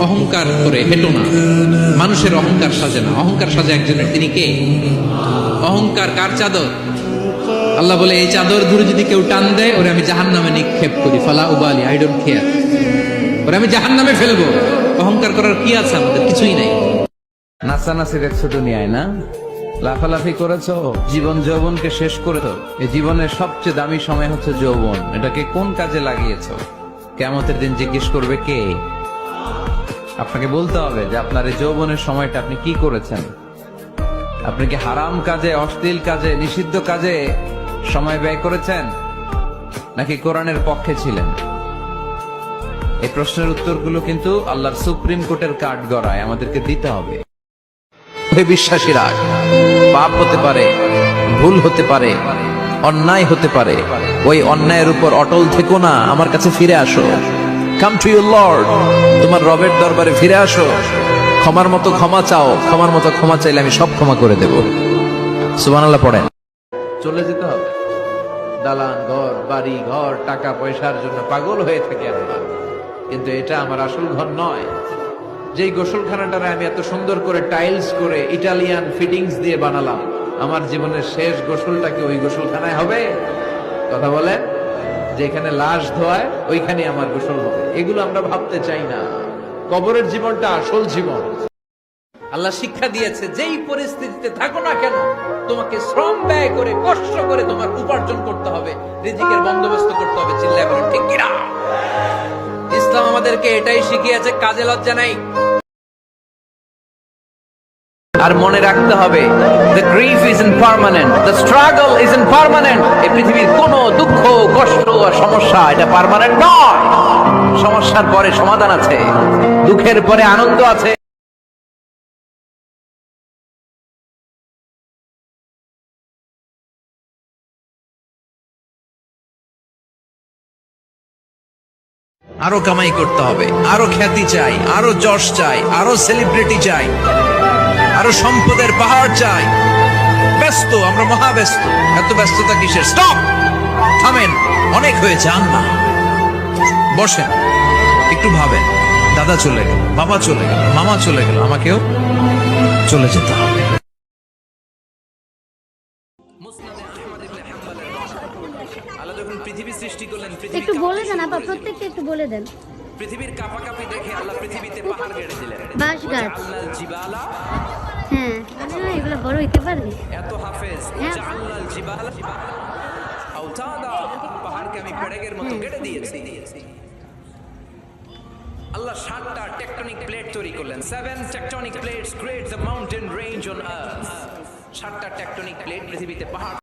অহংকার করে হেঁটো না। মানুষের অহংকার সাজে না। অহংকার সাজে একজনের। তিনি কে? অহংকার কার চাদর? আল্লাহ বলে, এই চাদর ধরে যদি কেউ টান দেয়, ওরে আমি জাহান নামে নিক্ষেপ করি। ফালা উবালি আই ডোন্ট কেয়ার ওরে আমি জাহান নামে ফেলব। অহংকার করার কি আছে আমাদের? কিছুই নাই। নাচানাচি দেখছ দুনিয়ায় না? লাফালাফি করেছ? জীবন যৌবনকে শেষ করে তো এই জীবনের সবচেয়ে দামি সময় হচ্ছে যৌবন। এটাকে কোন কাজে লাগিয়েছো? কেমতের দিন জিজ্ঞেস করবে কে? আপনাকে বলতে হবে যে আপনার এই যৌবনের সময়টা আপনি কি করেছেন? আপনি কি হারাম কাজে, অশ্লীল কাজে, নিষিদ্ধ কাজে সময় ব্যয় করেছেন? নাকি কোরআনের পক্ষে ছিলেন? এই প্রশ্নের উত্তরগুলো কিন্তু আল্লাহর সুপ্রিম কোর্টের কাঠ গড়ায় আমাদেরকে দিতে হবে। হে বিশ্বাসীরা, পাপ হতে পারে, ভুল হতে পারে, অন্যায় হতে পারে, ওই অন্যায়ের উপর অটল থেকো না, আমার কাছে ফিরে আসো। কাম টু ইউর লর্ড তোমার রবের দরবারে ফিরে আসো। ক্ষমার মতো ক্ষমা চাও। ক্ষমার মতো ক্ষমা চাইলে আমি সব ক্ষমা করে দেব। সুবহানাল্লাহ পড়েন। চলে যেতে হবে। দালান, ঘর, বাড়ি, ঘর, টাকা, পয়সার জন্য পাগল হয়ে থাকে আমরা। কিন্তু এটা আমার আসল ঘর নয়। যেই গোসলখানাটারে আমি এত সুন্দর করে টাইলস করে ইটালিয়ান ফিটিংস দিয়ে বানালাম, আমার জীবনের শেষ গোসলটা কি ওই গোসলখানায় হবে? কথা বলে যেখানে লাশ ধোয়ায় ওইখানে আমার গোসল হবে। এগুলো আমরা ভাবতে চাই না। কবরের জীবনটা আসল জীবন। আল্লাহ শিক্ষা দিয়েছে, যেই পরিস্থিতিতে থাকো না কেন, তোমাকে শ্রম ব্যয় করে, কষ্ট করে তোমার উপার্জন করতে হবে, রিজিকের বন্দোবস্ত করতে হবে, চিল্লায় বলেন ঠিক কিনা? ইসলাম আমাদেরকে এটাই শিখিয়েছে, কাজে লজ্জা নাই। আর মনে রাখতে হবে, the grief is impermanent the struggle is impermanent এই পৃথিবীর কোনো দুঃখ, কষ্ট আর সমস্যা এটা পার্মানেন্ট নয়। সমস্যার পরে সমাধান আছে, দুঃখের পরে আনন্দ আছে। আরও কামাই করতে হবে, আরও খ্যাতি চাই, আরও যশ চাই, আরও সেলিব্রিটি চাই। আরও সম্পদের পাহাড় চাই। ব্যস্ত আমরা মহা ব্যস্ত এত ব্যস্ততা কিসের? স্টপ থামেন অনেক হয়েছে আন না। বসেন একটু ভাবেন। দাদা চলে গেল বাবা চলে গেল মামা চলে গেল আমাকেও চলে যেতে হবে। একটু বলে দেন আপা প্রত্যেকটা একটু বলে দেন। পৃথিবীর কাপাকাপি দেখে আল্লাহ পৃথিবীতে পাহাড় গেড়ে দিলেন। বাঁশ গাছ। আল্লাহ জিবালা। হ্যাঁ এগুলো বড় হইতে পারে এত হাফেজ। জাল্লাল জিবালা পাহাড়কে আমি পেড়েগের মতো কেটে দিয়েছি। আল্লাহ সাতটা টেকটনিক প্লেট তৈরি করলেন। Seven tectonic plates create the mountain range on earth সাতটা টেকটনিক প্লেট পৃথিবীতে পাহাড়